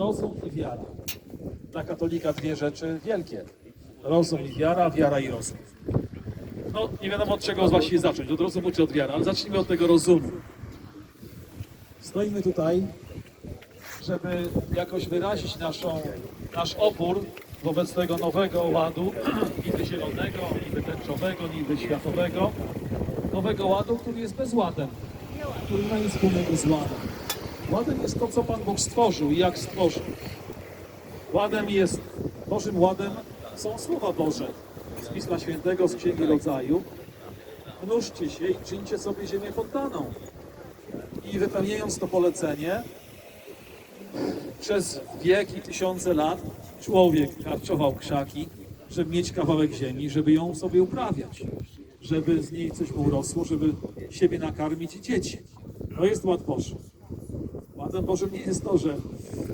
rozum i wiara. Dla katolika dwie rzeczy wielkie. Rozum i wiara, wiara i rozum. No, nie wiadomo od czego właściwie zacząć, od rozumu czy od wiary, ale zacznijmy od tego rozumu. Stoimy tutaj, żeby jakoś wyrazić naszą, nasz opór wobec tego nowego ładu, niby zielonego, niby tęczowego, niby światowego, nowego ładu, który jest bezładem, który ma nic wspólnego z ładem. Ładem jest to, co Pan Bóg stworzył i jak stworzył. Ładem jest, Bożym ładem są słowa Boże z Pisma Świętego, z Księgi Rodzaju. Mnóżcie się i czyńcie sobie ziemię poddaną. I wypełniając to polecenie, przez wieki, tysiące lat człowiek karczował krzaki, żeby mieć kawałek ziemi, żeby ją sobie uprawiać, żeby z niej coś mu rosło, żeby siebie nakarmić i dzieci. To jest ład Boży. Ładem Bożym nie jest to, że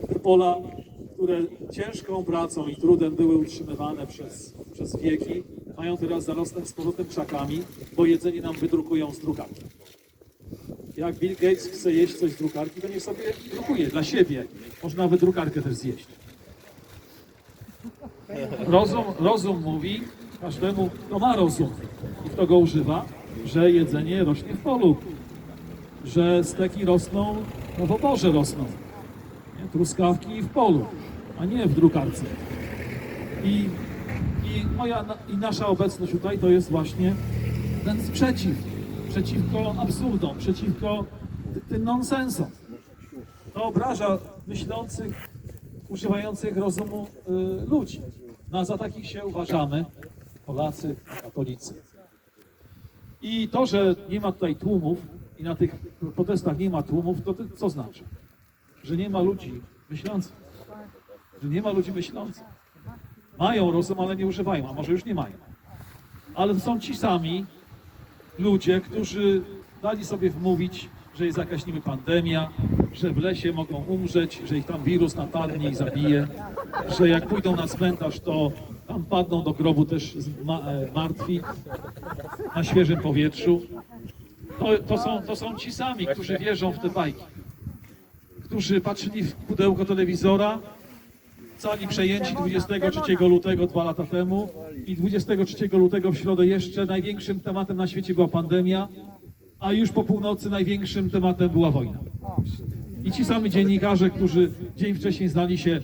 te pola, które ciężką pracą i trudem były utrzymywane przez, przez wieki, mają teraz zarosnąć z powrotem krzakami, bo jedzenie nam wydrukują z drukarki. Jak Bill Gates chce jeść coś z drukarki, to niech sobie drukuje dla siebie. Można nawet drukarkę też zjeść. Rozum, rozum mówi każdemu, kto ma rozum i kto go używa, że jedzenie rośnie w polu, że steki rosną, no w oborze rosną, nie? truskawki w polu, a nie w drukarce. I, i moja i nasza obecność tutaj to jest właśnie ten sprzeciw, przeciwko absurdom, przeciwko ty- tym nonsensom. To obraża myślących, używających rozumu y, ludzi. No a za takich się uważamy, Polacy, katolicy. I to, że nie ma tutaj tłumów i na tych protestach nie ma tłumów, to, co znaczy? Że nie ma ludzi myślących. Że nie ma ludzi myślących. Mają rozum, ale nie używają, a może już nie mają. Ale to są ci sami ludzie, którzy dali sobie wmówić, że jest jakaś niby pandemia, że w lesie mogą umrzeć, że ich tam wirus napadnie i zabije, że jak pójdą na cmentarz, to tam padną do grobu też e, martwi na świeżym powietrzu. To, to, są, to są ci sami, którzy wierzą w te bajki. Którzy patrzyli w pudełko telewizora, cali przejęci 23 lutego dwa lata temu i 23 lutego w środę jeszcze największym tematem na świecie była pandemia, a już po północy największym tematem była wojna. I ci sami dziennikarze, którzy dzień wcześniej znali się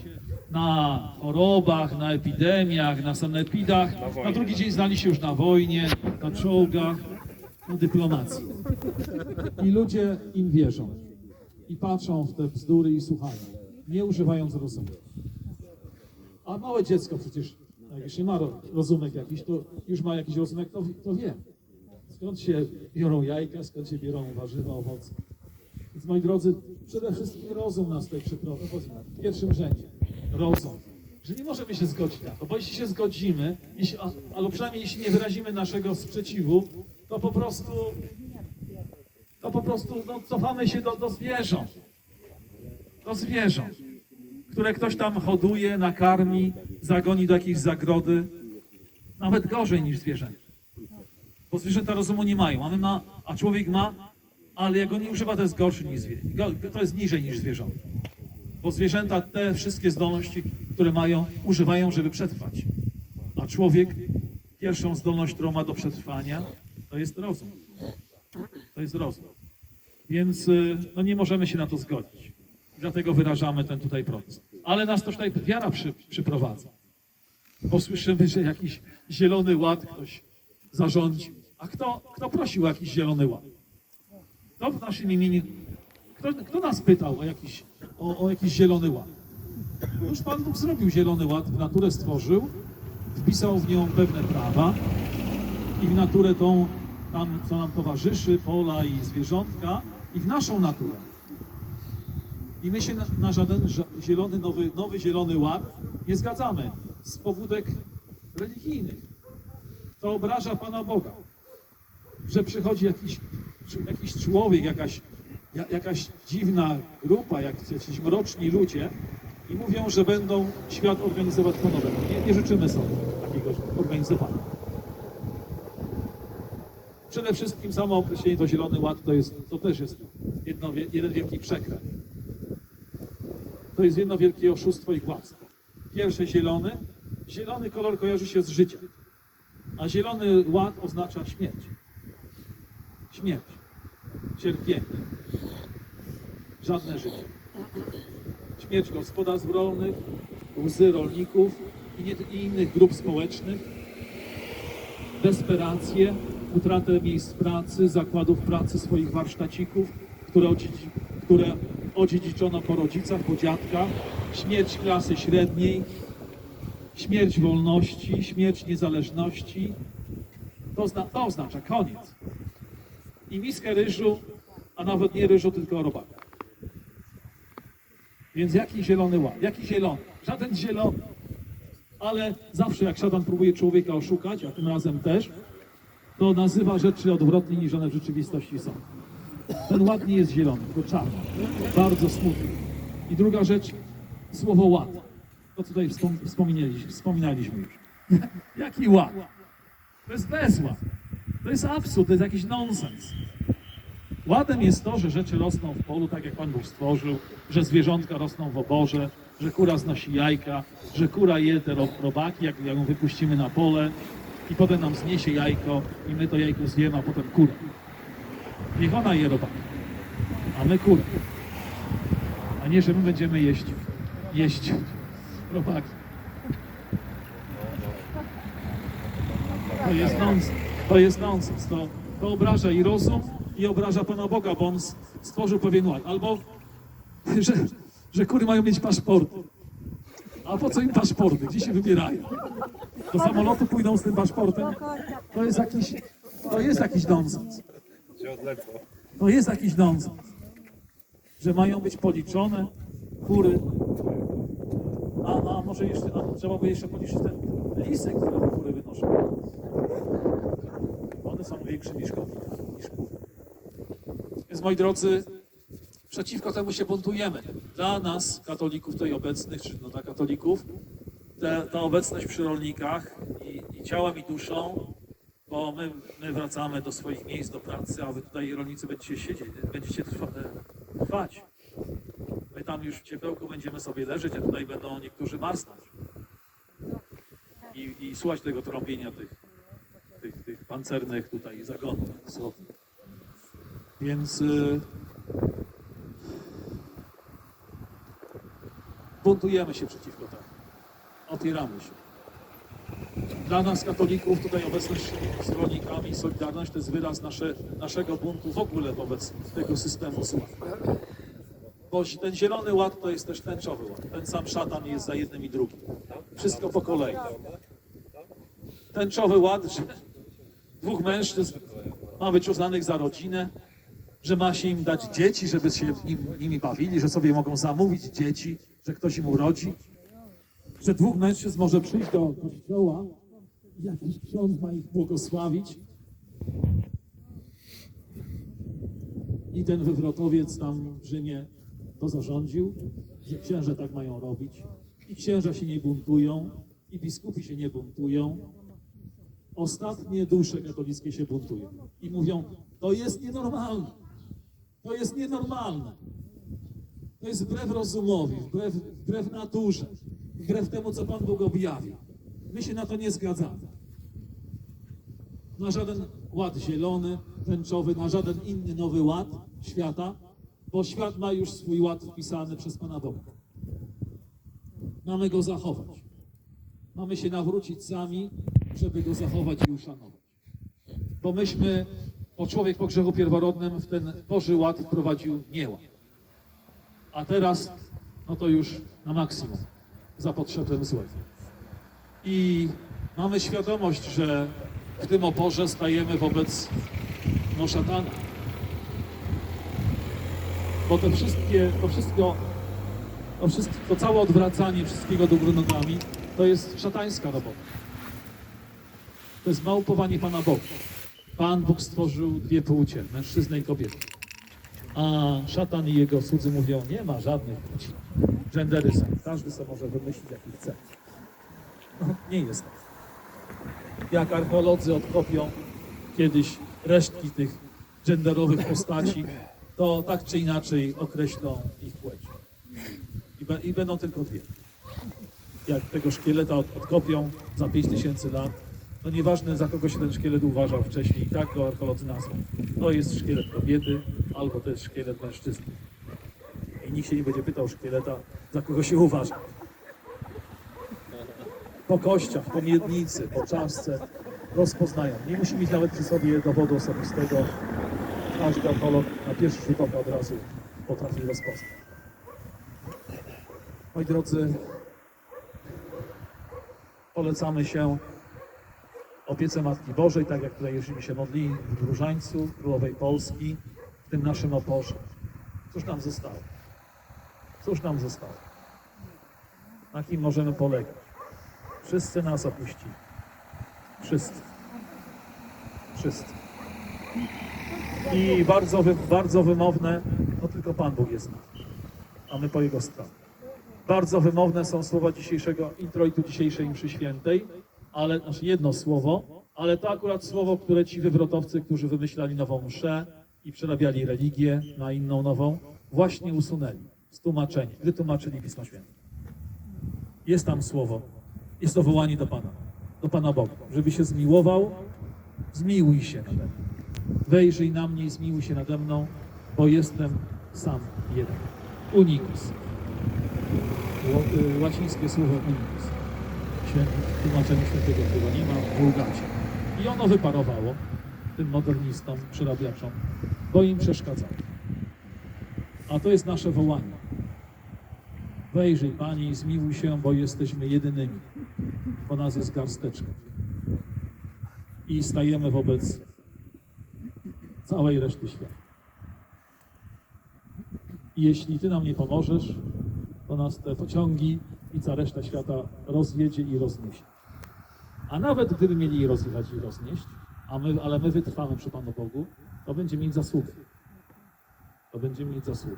na chorobach, na epidemiach, na sanepidach, na drugi dzień znali się już na wojnie, na czołgach, na dyplomacji. I ludzie im wierzą. I patrzą w te bzdury i słuchają, nie używając rozumu. A małe dziecko przecież, jak jeszcze ma ro- rozumek jakiś, to już ma jakiś rozumek, to, to wie. Skąd się biorą jajka, skąd się biorą warzywa, owoce. Więc moi drodzy, przede wszystkim rozum nas tutaj przyprowadza. W pierwszym rzędzie. Rozum. Że nie możemy się zgodzić na to, bo jeśli się zgodzimy, jeśli, albo przynajmniej jeśli nie wyrazimy naszego sprzeciwu, to po prostu to po prostu no, cofamy się do, do zwierząt. Do zwierząt, które ktoś tam hoduje, nakarmi, zagoni do jakiejś zagrody. Nawet gorzej niż zwierzęta. Bo zwierzęta rozumu nie mają, a, my ma, a człowiek ma, ale jak go nie używa, to jest gorszy niż zwierzę. To jest niżej niż zwierząt. Bo zwierzęta te wszystkie zdolności, które mają, używają, żeby przetrwać. A człowiek, pierwszą zdolność, którą ma do przetrwania, to jest rozum. To jest rozum. Więc y, no, nie możemy się na to zgodzić. Dlatego wyrażamy ten tutaj protest. Ale nas też tutaj wiara przy, przyprowadza. Bo słyszymy, że jakiś zielony ład ktoś zarządził. A kto, kto prosił o jakiś zielony ład? Kto w naszym imieniu, kto, kto nas pytał o jakiś, o, o jakiś zielony ład? Już Pan Bóg zrobił zielony ład, w naturę stworzył, wpisał w nią pewne prawa i w naturę tą, tam, co nam towarzyszy, pola i zwierzątka, i w naszą naturę. I my się na, na żaden ża- zielony, nowy, nowy zielony ład nie zgadzamy z pobudek religijnych. To obraża Pana Boga, że przychodzi jakiś, jakiś człowiek, jakaś, ja- jakaś dziwna grupa, jak jacyś mroczni ludzie i mówią, że będą świat organizować po nowemu. Nie, nie życzymy sobie takiego organizowania. Przede wszystkim samo określenie to Zielony Ład to, jest, to też jest jedno, jeden wielki przekręt. to jest jedno wielkie oszustwo i kłamstwo. Pierwszy zielony. Zielony kolor kojarzy się z życiem, a zielony ład oznacza śmierć. Śmierć, cierpienie, żadne życie. Śmierć gospodarstw rolnych, łzy rolników i, nie, i innych grup społecznych, desperację, utratę miejsc pracy, zakładów pracy swoich warsztacików, które, odziedzi, które odziedziczono po rodzicach, po dziadkach, śmierć klasy średniej, śmierć wolności, śmierć niezależności. To, zna, to oznacza koniec. I miskę ryżu, a nawet nie ryżu, tylko robaka. Więc jaki zielony ład? Jaki zielony? Żaden zielony. Ale zawsze jak szatan próbuje człowieka oszukać, a tym razem też, to nazywa rzeczy odwrotnie niż one w rzeczywistości są. Ten ład nie jest zielony, tylko czarny. Bardzo smutny. I druga rzecz, słowo ład. To tutaj wspom wspominaliśmy, wspominaliśmy już. Jaki ład? To jest bezład. To jest absurd, to jest jakiś nonsens. Ładem jest to, że rzeczy rosną w polu tak jak Pan Bóg stworzył, że zwierzątka rosną w oborze, że kura znosi jajka, że kura je te ro- robaki, jak ją wypuścimy na pole i potem nam zniesie jajko i my to jajko zjemy, a potem kurę. Niech ona je robaki, a my kurę. A nie, że my będziemy jeść, jeść robaki. To jest nonsens. To jest nonsens. To, to obraża i rozum, i obraża Pana Boga, bo On stworzył pewien ład. Albo, że, że kury mają mieć paszporty. A po co im paszporty? Gdzie się wybierają? Do samolotu pójdą z tym paszportem? To jest jakiś, to jest jakiś nonsens. To jest jakiś nonsens. Że mają być policzone kury. A, a może jeszcze, a trzeba by jeszcze policzyć ten lisek, które te kury wynoszą. One są większe niż koty, niż kury. Więc moi drodzy, przeciwko temu się buntujemy. Dla nas, katolików tutaj obecnych, czy no dla katolików, te, ta obecność przy rolnikach i, i ciałem i duszą, bo my, my wracamy do swoich miejsc, do pracy, a wy tutaj rolnicy będziecie siedzieć, będziecie trwa, e, trwać. My tam już w ciepełku będziemy sobie leżeć, a tutaj będą niektórzy marsnąć. I, i słuchać tego trąbienia tych, tych, tych pancernych tutaj zagonów. Więc y, buntujemy się przeciwko temu. Się. Dla nas, katolików, tutaj obecność z rolnikami, Solidarność to jest wyraz nasze, naszego buntu w ogóle wobec tego systemu zła. Bo ten zielony ład to jest też tęczowy ład. Ten sam szatan jest za jednym i drugim. Wszystko po kolei. Tęczowy ład, że dwóch mężczyzn ma być uznanych za rodzinę, że ma się im dać dzieci, żeby się nim, nimi bawili, że sobie mogą zamówić dzieci, że ktoś im urodzi. Że dwóch mężczyzn może przyjść do kościoła i jakiś ksiądz ma ich błogosławić. I ten wywrotowiec tam w Rzymie to zarządził, że księże tak mają robić. I księża się nie buntują, i biskupi się nie buntują. Ostatnie dusze katolickie się buntują i mówią, to jest nienormalne. To jest nienormalne. To jest wbrew rozumowi, wbrew, wbrew naturze, wbrew temu, co Pan Bóg objawił. My się na to nie zgadzamy. Na żaden ład zielony, tęczowy, na żaden inny nowy ład świata, bo świat ma już swój ład wpisany przez Pana Boga. Mamy go zachować. Mamy się nawrócić sami, żeby go zachować i uszanować. Bo myśmy, bo człowiek po grzechu pierworodnym w ten Boży ład wprowadził nieład. A teraz, no to już na maksimum, za potrzebem złego. I mamy świadomość, że w tym oporze stajemy wobec no, szatana. Bo te wszystkie, to wszystko, to, wszystko, to całe odwracanie wszystkiego do góry nogami, to jest szatańska robota. To jest małpowanie Pana Boga. Pan Bóg stworzył dwie płcie, mężczyznę i kobietę. A szatan i jego słudzy mówią, nie ma żadnych płci. Gendery są. Każdy sobie może wymyślić, jaki chce. No, nie jest tak. Jak archeolodzy odkopią kiedyś resztki tych genderowych postaci, to tak czy inaczej określą ich płeć. I i będą tylko dwie. Jak tego szkieleta od, odkopią za 5000 lat, no nieważne za kogo się ten szkielet uważał wcześniej, i tak go archeolodzy nazwą. To jest szkielet kobiety, albo to jest szkielet mężczyzny. I nikt się nie będzie pytał szkieleta, za kogo się uważa. Po kościach, po miednicy, po czaszce rozpoznają. Nie musi mieć nawet przy sobie dowodu osobistego. Każdy archeolog na pierwszy rzut oka od razu potrafi rozpoznać. Moi drodzy, polecamy się opiece Matki Bożej, tak jak tutaj żeśmy się modlili w Różańcu, Królowej Polski, w tym naszym oporze. Cóż nam zostało? Cóż nam zostało? Na kim możemy polegać? Wszyscy nas opuścili. Wszyscy. Wszyscy. I bardzo, bardzo wymowne, no tylko Pan Bóg jest nasz, a my po Jego stronie. Bardzo wymowne są słowa dzisiejszego introitu dzisiejszej mszy świętej, ale znaczy jedno słowo, ale to akurat słowo, które ci wywrotowcy, którzy wymyślali nową mszę i przerabiali religię na inną nową, właśnie usunęli z tłumaczenia, wytłumaczyli Pismo Święte. Jest tam słowo, jest to wołanie do Pana, do Pana Boga, żeby się zmiłował, zmiłuj się nade mną. Wejrzyj na mnie i zmiłuj się nade mną, bo jestem sam jeden. Unikus. Ło- y, Łacińskie słowo tłumaczenia świętego chyba nie ma w Wulgacie. I ono wyparowało tym modernistom, przerabiaczom, bo im przeszkadzało. A to jest nasze wołanie. Wejrzyj Pani i zmiłuj się, bo jesteśmy jedynymi. Bo nas jest garsteczka. I stajemy wobec całej reszty świata. I jeśli Ty nam nie pomożesz, to nas te pociągi i cała reszta świata rozjedzie i rozniesie. A nawet gdyby mieli je rozjechać i roznieść, a my, ale my wytrwamy przy Panu Bogu, to będziemy mieć zasługi. To będziemy mieć zasługi.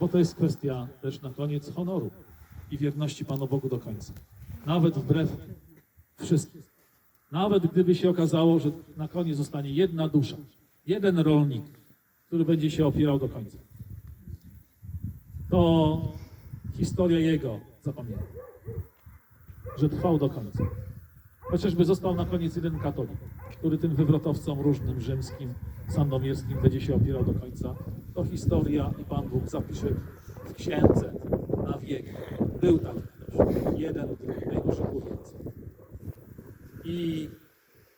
Bo to jest kwestia też na koniec honoru i wierności Panu Bogu do końca. Nawet wbrew wszystkim. Nawet gdyby się okazało, że na koniec zostanie jedna dusza, jeden rolnik, który będzie się opierał do końca, to historia jego zapamięta, że trwał do końca. Chociażby został na koniec jeden katolik, który tym wywrotowcom różnym rzymskim, sandomierskim będzie się opierał do końca, to historia i Pan Bóg zapisze w księdze na wieki. Był taki ktoś, jeden, był więcej. I,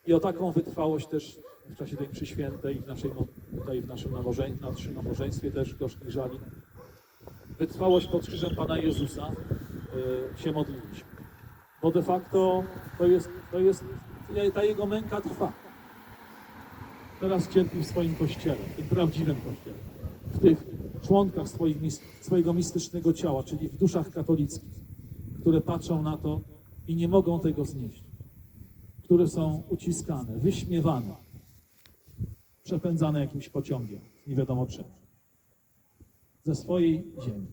I o taką wytrwałość też w czasie tej mszy świętej, w naszej, tutaj w naszym, nabożeństwie, naszym nabożeństwie też gorzkich żali, wytrwałość pod krzyżem Pana Jezusa się modliliśmy. Bo de facto to jest, to jest, ta jego męka trwa. Teraz cierpi w swoim kościele, w tym prawdziwym kościele, w tych członkach swoich, swojego mistycznego ciała, czyli w duszach katolickich, które patrzą na to i nie mogą tego znieść, które są uciskane, wyśmiewane, przepędzane jakimś pociągiem, nie wiadomo czym ze swojej ziemi,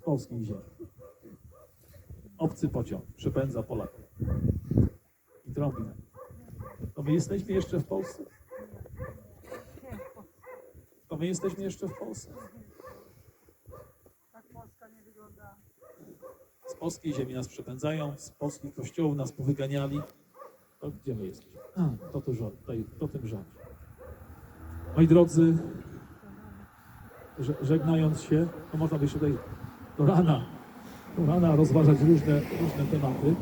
z polskiej ziemi. Obcy pociąg przepędza Polaków i trąbi nam. To my jesteśmy jeszcze w Polsce? To my jesteśmy jeszcze w Polsce? Tak Polska nie wygląda. Z polskiej ziemi nas przepędzają, z polskich kościołów nas powyganiali. To gdzie my jesteśmy? A, to, tu rząd, to, to tym rządzi. Moi drodzy, że- żegnając się, to można by jeszcze tutaj do rana rozważać różne, różne tematy.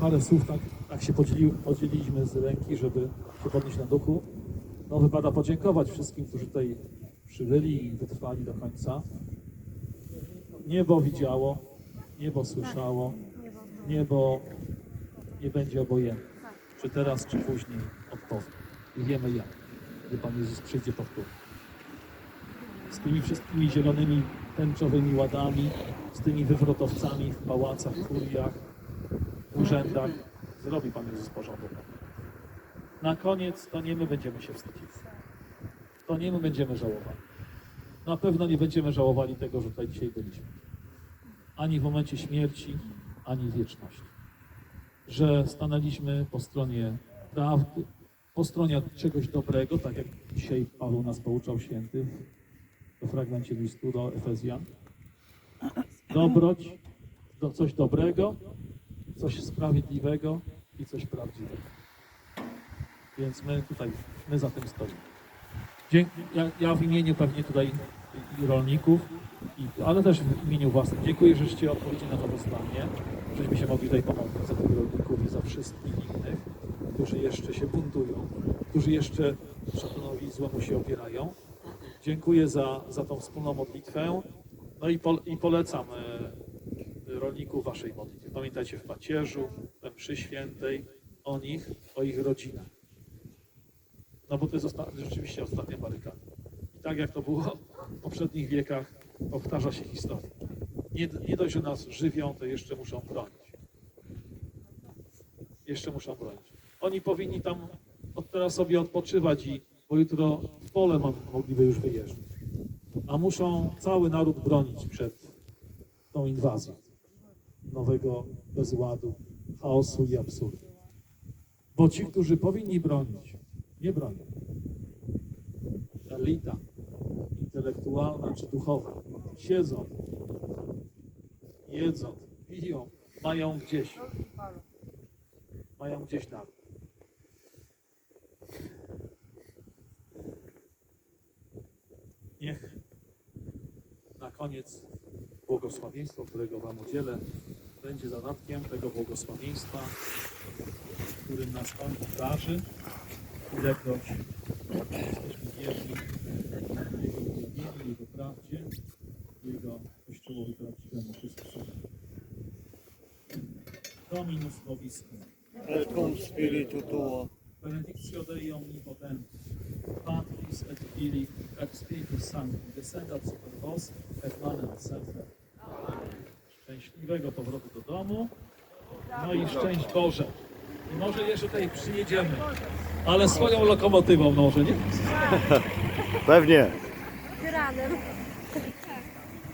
Parę słów tak, tak się podzieli, podzieliliśmy z ręki, żeby się podnieść na duchu. No wypada podziękować wszystkim, którzy tutaj przybyli i wytrwali do końca. Niebo widziało, niebo słyszało, niebo nie będzie obojętne. Czy teraz, czy później odpowie. I wiemy jak, gdy Pan Jezus przyjdzie powtórnie. Z tymi wszystkimi zielonymi, tęczowymi ładami, z tymi wywrotowcami w pałacach, kuriach, urzędach, zrobi Pan Jezus porządek. Na koniec to nie my będziemy się wstydzić. To nie my będziemy żałowali. Na pewno nie będziemy żałowali tego, że tutaj dzisiaj byliśmy. Ani w momencie śmierci, ani wieczności. Że stanęliśmy po stronie prawdy, po stronie czegoś dobrego, tak jak dzisiaj Paweł nas pouczał święty we fragmencie listu do Efezjan. Dobroć, do coś dobrego, coś sprawiedliwego i coś prawdziwego. Więc my tutaj, my za tym stoimy. Dzięki, ja, ja w imieniu pewnie tutaj i- rolników, i, ale też w imieniu własnym. Dziękuję, żeście odpowiedzieli na to wezwanie, żeśmy się mogli tutaj pomodlić za tych rolników i za wszystkich innych, którzy jeszcze się buntują, którzy jeszcze szatanowi złemu się opierają. Dziękuję za, za tą wspólną modlitwę. No i, pol, i polecam e, rolników waszej modlitwy. Pamiętajcie w pacierzu, we mszy świętej, o nich, o ich rodzinach. No bo to jest osta- rzeczywiście ostatnia barykada. I tak jak to było w poprzednich wiekach, powtarza się historia. Nie, nie dość, że nas żywią, to jeszcze muszą bronić. Jeszcze muszą bronić. Oni powinni tam od teraz sobie odpoczywać, i, bo jutro pole mogliby już wyjeżdżać. A muszą cały naród bronić przed tą inwazją nowego bezładu, chaosu i absurdu. Bo ci, którzy powinni bronić, nie bronią. Elita intelektualna czy duchowa siedzą, jedzą, piją, mają gdzieś, mają gdzieś naród. Niech na koniec błogosławieństwo, którego Wam udzielę, będzie zadatkiem tego błogosławieństwa, którym nas Pan pokaże, ilekroć jesteśmy wierni Jego uwielbieniu, Jego prawdzie, Jego Kościołowi prawdziwemu Chrystusowi. Dominus Nobiscum. et cum spiritu tuo, Benedictio Dei Omnipotentus, Patris et Filii et Spiritus Sancti, descendat super vos Szczęśliwego powrotu do domu, no i szczęść Boże. I może jeszcze tutaj przyjedziemy, ale swoją lokomotywą może, nie? Pewnie.